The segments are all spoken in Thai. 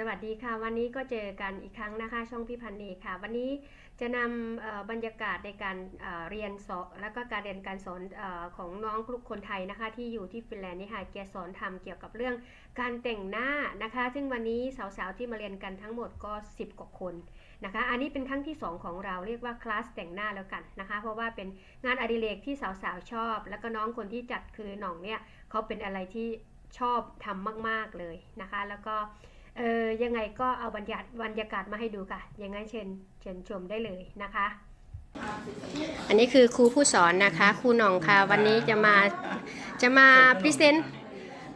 สวัสดีค่ะ วันนี้ก็เจอกันอีกครั้งนะคะ ช่องพี่พันธ์เอกค่ะ วันนี้จะนำบรรยากาศในการเเรียนสอนแล้วก็การเรียนการสอนอของน้องลูกคนไทยนะคะ ที่อยู่ที่ฟินแลนด์นี่ค่ะแกสอนทำเกี่ยวกับเรื่องการแต่งหน้านะคะ ซึ่งวันนี้สาวๆที่มาเรียนกันทั้งหมดก็ 10 กว่าคนนะคะ อันนี้เป็นครั้งที่ 2 ของเราเรียกว่าคลาสแต่งหน้าแล้วกันนะคะ เพราะว่าเป็นงานอดิเรกที่สาวๆชอบ แล้วก็น้องคนที่จัดคือหน่องเนี่ยเขาเป็นอะไรที่ชอบทำมาก ๆเลยนะคะ แล้วก็ เออยังไงก็เอาบรรยากาศบรรยากาศมาให้ดูค่ะ ยังไงเชิญเชิญชมได้เลยนะคะ อันนี้คือครูผู้สอนนะคะครูหน่องค่ะวันนี้จะมาจะมาพรีเซนต์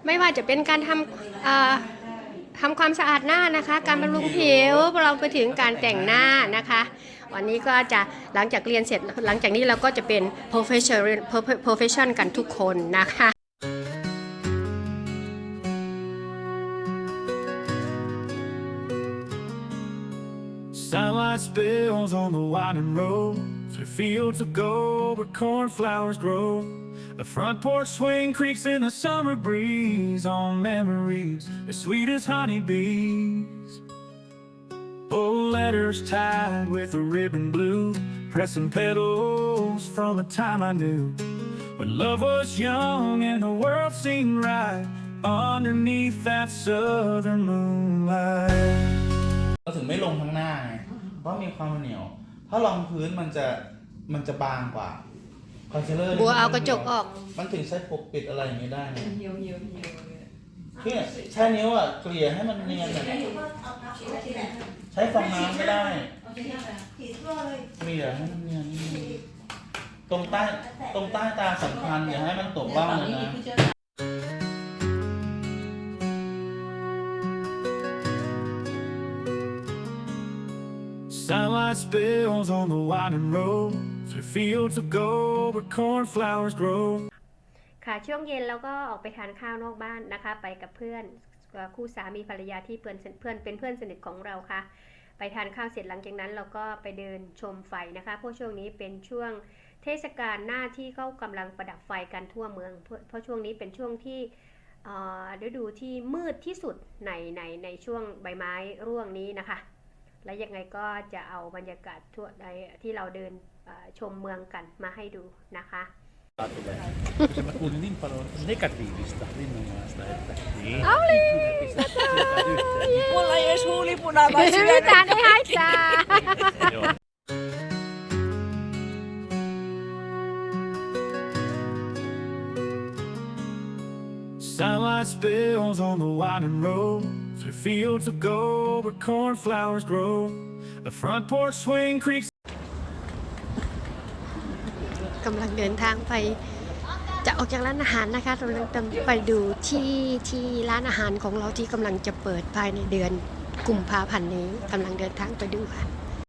ไม่ว่าจะเป็นการทำเอ่อทำความสะอาดหน้านะคะ การบำรุงผิวเราไปถึงการแต่งหน้านะคะ วันนี้ก็จะหลังจากเรียนเสร็จหลังจากนี้เราก็จะเป็น professional profession กันทุกคนนะคะ Sunlight spills on the winding road through fields of gold where cornflowers grow. The front porch swing creaks in the summer breeze on memories as sweet as honeybees. Old letters tied with a ribbon blue, pressing petals from a time I knew when love was young and the world seemed right underneath that southern moonlight. เราถึงไม่ลงข้างหน้าไง เพราะมีความเหนียว ถ้ารองพื้นมันจะมันจะบางกว่าคอนซีลเลอร์บัวเอากระจกออก มันถึงใช้ปกปิดอะไรอย่างนี้ได้ไงเหี่ยวเหี่ยวเหี่ยวเลยพี่ใช้นิ้วอะเกลี่ยให้มันเนียนอะใช้ฟองน้ำก็ได้ถีบทั่วเลยเกลี่ยให้มันเนียนนิดนึงตรงใต้ตรงใต้ตาสำคัญอย่าให้มันตกบ้างเลยนะ Sunlight spills on the winding road through fields of gold where cornflowers grow. ค่ะช่วงเย็นเราก็ออกไปทานข้าวนอกบ้านนะคะ ไปกับเพื่อนคู่สามีภรรยาที่เพื่อนเพื่อนเป็นเพื่อนสนิทของเราค่ะ ไปทานข้าวเสร็จหลังจากนั้นเราก็ไปเดินชมไฟนะคะเพราะช่วงนี้เป็นช่วงเทศกาลหน้าที่เขากำลังประดับไฟกันทั่วเมือง เพราะช่วงนี้เป็นช่วงที่ฤดูที่มืดที่สุดในในในช่วงใบไม้ร่วงนี้นะคะ และยังไงก็จะเอาบรรยากาศทั่วในที่เราเดินเอ่อชมเมืองกันมาให้ดูนะคะ Siamo con un imparo negatiivista linnomaista, että niin. Oli! Mulla ei edes huulipunaisia. Mitään ei haittaa. Joo. Sunlight spills on the winding road through fields of gold where cornflowers grow. The front porch swing creaks กำลังเดินทางไปจะออกจากร้านอาหารนะคะกำลังจะไปดูที่ที่ร้านอาหารของเราที่กำลังจะเปิดภายในเดือนกุมภาพันธ์นี้กำลังเดินทางไปดูค่ะ